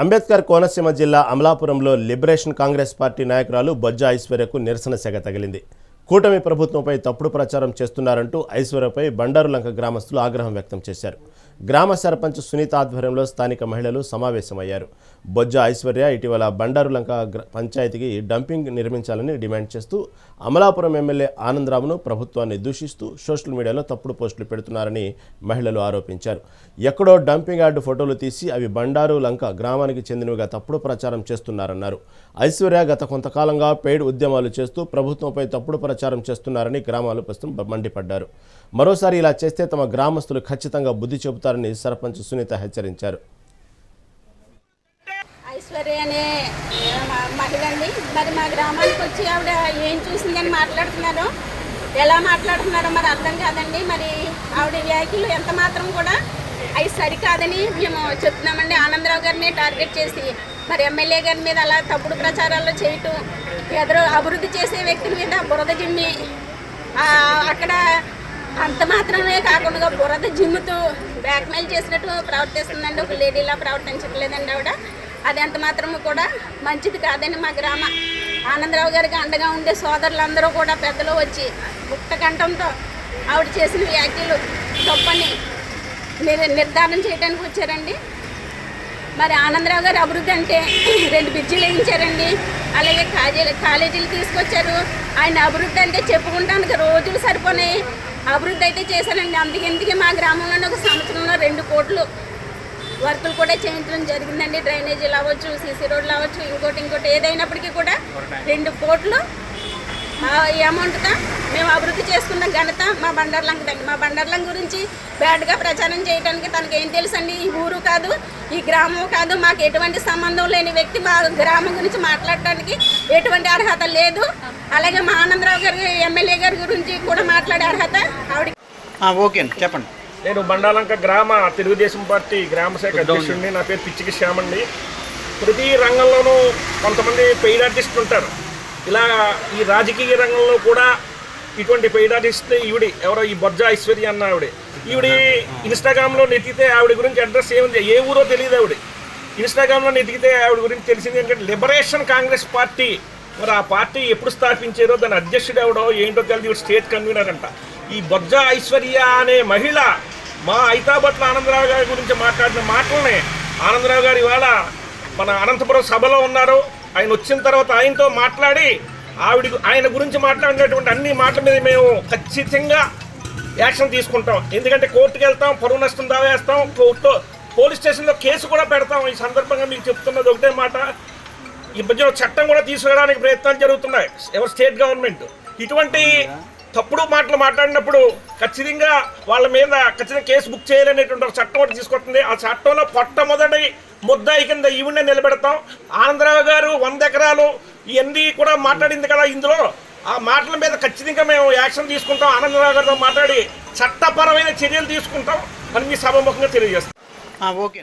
అంబేద్కర్ కోనసీమ జిల్లా అమలాపురంలో liberation Congress party నాయకురాలు బొజ్జ ఐశ్వర్యకు నిరసన సెగ తగిలింది. కూటమి ప్రభుత్వంపై తప్పుడు ప్రచారం చేస్తున్నారంటూ ఐశ్వర్యపై బండారులంక గ్రామస్తులు ఆగ్రహం వ్యక్తం చేశారు. గ్రామ సర్పంచ్ సునీత ఆధ్వర్యంలో స్థానిక మహిళలు సమావేశమయ్యారు. బొజ్జ ఐశ్వర్య ఇటీవల బండారులంక పంచాయతీకి డంపింగ్ నిర్మించాలని డిమాండ్ చేస్తూ అమలాపురం ఎమ్మెల్యే ఆనందరావును ప్రభుత్వాన్ని దూషిస్తూ సోషల్ మీడియాలో తప్పుడు పోస్టులు పెడుతున్నారని మహిళలు ఆరోపించారు. ఎక్కడో డంపింగ్ యార్డు ఫోటోలు తీసి అవి బండారు లంక గ్రామానికి చెందినవిగా తప్పుడు ప్రచారం చేస్తున్నారన్నారు. ఐశ్వర్య గత కొంతకాలంగా పెయిడ్ ఉద్యమాలు చేస్తూ ప్రభుత్వంపై తప్పుడు ప్రచారం చేస్తున్నారని గ్రామాలు ప్రస్తుతం మండిపడ్డారు. మరోసారి ఇలా చేస్తే తమ గ్రామస్తులు ఖచ్చితంగా బుద్ధి చేస్తారని సర్పంచ్ సునీత హెచ్చరించారు. ఐశ్వర్య అనే మహిళండి మహిళ అండి మరి మా గ్రామానికి వచ్చి ఆవిడ ఏం చూసిందని మాట్లాడుతున్నారు ఎలా మాట్లాడుతున్నారో మరి అర్థం కాదండి. మరి ఆవిడ వ్యాఖ్యలు ఎంత మాత్రం కూడా అవి సరికాదని మేము చెప్తున్నామండి. ఆనందరావు గారిని టార్గెట్ చేసి మరి ఎమ్మెల్యే గారి మీద అలా తప్పుడు ప్రచారాలు చేయటం ఎదురు అభివృద్ధి చేసే వ్యక్తి మీద బురద జిమ్మి అక్కడ అంత మాత్రమే కాకుండా బురద జిమ్ముతూ బ్లాక్మెయిల్ చేసినట్టు ప్రవర్తిస్తుందండి. ఒక లేడీలా ప్రవర్తించట్లేదండి ఆవిడ. అది ఎంత మాత్రము కూడా మంచిది కాదని మా గ్రామ. ఆనందరావు గారికి అండగా ఉండే సోదరులందరూ కూడా పెద్దలు వచ్చి గుప్త కంఠంతో ఆవిడ చేసిన వ్యాఖ్యలు తప్పని నిర్ధారణ చేయడానికి వచ్చారండి. మరి ఆనందరావు గారు అభివృద్ధి అంటే రెండు బిడ్జీలు వేయించారండి. అలాగే కాలేజీలు కాలేజీలు తీసుకొచ్చారు. ఆయన అభివృద్ధి అంటే చెప్పుకుంటానికి రోజులు సరిపోనాయి. అభివృద్ధి అయితే చేశారండి అందుకే ఎందుకే మా గ్రామంలోనే ఒక సంవత్సరంలో రెండు కోట్లు వర్కులు కూడా చేయించడం జరిగిందండి. డ్రైనేజీలు అవ్వచ్చు సీసీ రోడ్లు అవ్వచ్చు ఇంకోటి ఇంకోటి ఏదైనప్పటికీ కూడా రెండు కోట్లు ఈ అమౌంట్తో మేము అభివృద్ధి చేసుకున్న ఘనత మా బండర్లంక దగ్గర. మా బండర్లం గురించి బ్యాడ్గా ప్రచారం చేయడానికి తనకి ఏం తెలుసండి? ఈ ఊరు కాదు ఈ గ్రామం కాదు మాకు ఎటువంటి సంబంధం లేని వ్యక్తి మా గ్రామం గురించి మాట్లాడటానికి ఎటువంటి అర్హత లేదు. అలాగే మా ఆనందరావు గారి ఎమ్మెల్యే గారి గురించి కూడా మాట్లాడే అర్హత ఆవిడ ఆ, ఓకే అండి చెప్పండి. నేను బండాలంక గ్రామ తెలుగుదేశం పార్టీ గ్రామ శాఖ అధ్యక్షుడిని నా పేరు పిచ్చికి శ్యామండి. ప్రతి రంగంలోనూ కొంతమంది పెయిడ్ ఆర్టిస్టులు ఉంటారు. ఇలా ఈ రాజకీయ రంగంలో కూడా ఇటువంటి పెయిడ్ ఈవిడి ఎవరో ఈ బొజ్జ ఐశ్వర్య అన్న ఆవిడ. ఈవిడి ఇన్స్టాగ్రామ్లో నెతికితే ఆవిడ గురించి అడ్రస్ ఏముంది? ఏ ఊరో తెలియదు ఆవిడ. ఇన్స్టాగ్రామ్లో నెతికితే ఆవిడ గురించి తెలిసింది ఏంటంటే లిబరేషన్ కాంగ్రెస్ పార్టీ. మరి ఆ పార్టీ ఎప్పుడు స్థాపించారో దాని అధ్యక్షుడు ఎవడో ఏంటో తెలియదు ఈవిడ స్టేట్ కన్వీనర్ అంట. ఈ బొజ్జ ఐశ్వర్య అనే మహిళ మా ఐతాబట్ల ఆనందరావు గారి గురించి మాట్లాడిన మాటలనే ఆనందరావు గారు ఇవాళ మన అనంతపురం సభలో ఉన్నారు. ఆయన వచ్చిన తర్వాత ఆయనతో మాట్లాడి ఆవిడ ఆయన గురించి మాట్లాడినటువంటి అన్ని మాటల మీద మేము ఖచ్చితంగా యాక్షన్ తీసుకుంటాం. ఎందుకంటే కోర్టుకి వెళ్తాం పరువు నష్టం దావేస్తాం కోర్టు పోలీస్ స్టేషన్లో కేసు కూడా పెడతాం. ఈ సందర్భంగా మీకు చెప్తున్నది ఒకటే మాట. ఈ మధ్యలో చట్టం కూడా తీసుకురావడానికి ప్రయత్నాలు జరుగుతున్నాయి. ఎవరు? State government. ఇటువంటి తప్పుడు మాటలు మాట్లాడినప్పుడు ఖచ్చితంగా వాళ్ళ మీద ఖచ్చితంగా కేసు బుక్ చేయాలనేటువంటి ఒక చట్టం ఒకటి తీసుకొస్తుంది. ఆ చట్టంలో మొట్టమొదటి ముద్దాయి కింద ఈవిడే నిలబెడతాం. ఆనందరావు గారు వంద ఎకరాలు ఇవన్నీ కూడా మాట్లాడింది కదా ఇందులో. ఆ మాటల మీద ఖచ్చితంగా మేము యాక్షన్ తీసుకుంటాం. ఆనందరావు గారితో మాట్లాడి చట్టపరమైన చర్యలు తీసుకుంటాం అని మీ సభాముఖంగా తెలియజేస్తాం. ఓకే.